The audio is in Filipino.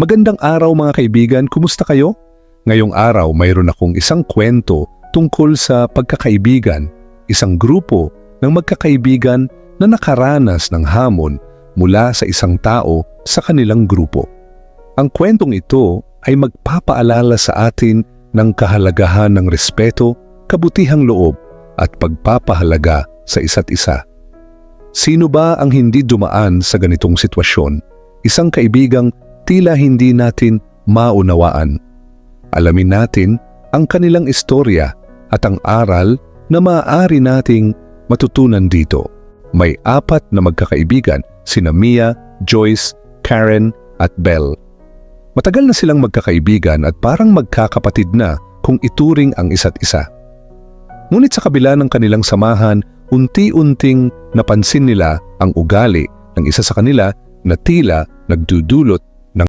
Magandang araw mga kaibigan, kumusta kayo? Ngayong araw mayroon akong isang kwento tungkol sa pagkakaibigan, isang grupo ng magkakaibigan na nakaranas ng hamon mula sa isang tao sa kanilang grupo. Ang kwentong ito ay magpapaalala sa atin ng kahalagahan ng respeto, kabutihang loob at pagpapahalaga sa isa't isa. Sino ba ang hindi dumaan sa ganitong sitwasyon? Isang kaibigang tila hindi natin maunawaan. Alamin natin ang kanilang istorya at ang aral na maaari nating matutunan dito. May apat na magkakaibigan, sina Mia, Joyce, Karen at Belle. Matagal na silang magkakaibigan at parang magkakapatid na kung ituring ang isa't isa. Ngunit sa kabila ng kanilang samahan, unti-unting napansin nila ang ugali ng isa sa kanila na tila nagdudulot